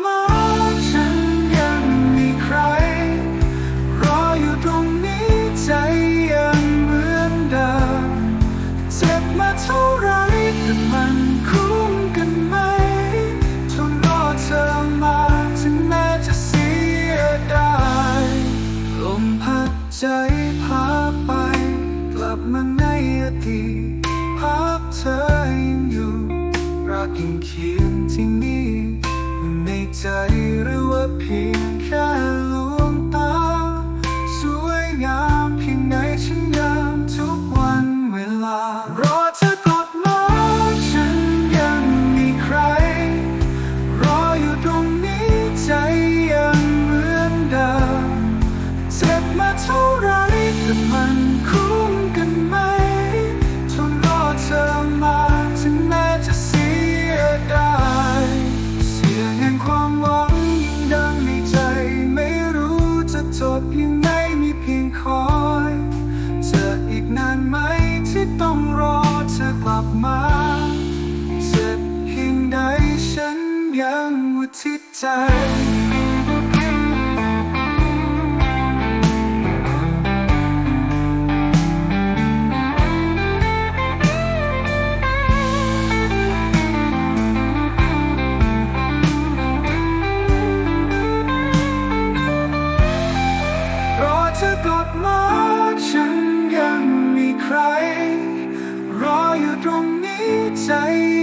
ว่าฉันยังมีใคร รออยู่ตรงนี้ใจยังเหมือนเดิมเจ็บมาเท่าไรแต่มันคุ้มกันไหมทนรอเธอมาถึงแม้จะเสียดายลมพัดใจพาไป กลับมาในอดีตภาพเธอยังอยู่รักยังคิด ใจหรือว่าเพียง ลับมาเจ็บเพียงใดฉันยังอุทิศใจ ใจ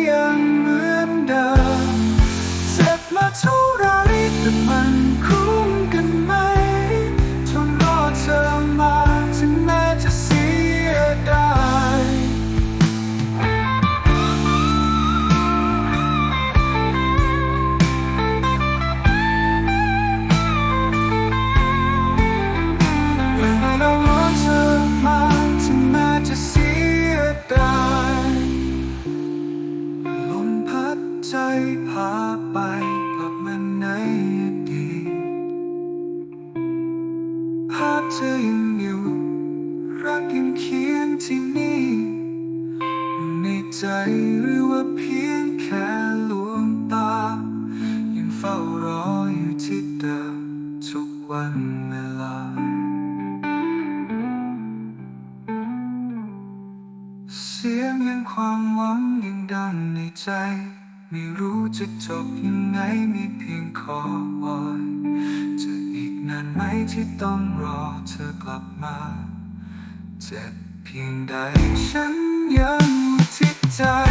ยังเหมือนเดิมเจ็บมาเท่าไรแต่มัน กยังเคียงที่นี่ในใจหรือว่าเพียงแค่ลวงตา ยังเฝ้ารออยู่ที่เดิมทุกวันเวลา เสียงยังความหวังยังดังในใจ ไม่รู้จะจบยังไงมีเพียงขอวอนจะอีกนานไหมที่ต้องรอเธอกลับมา เจ็บเพียงใดฉันยังอุทิศใจ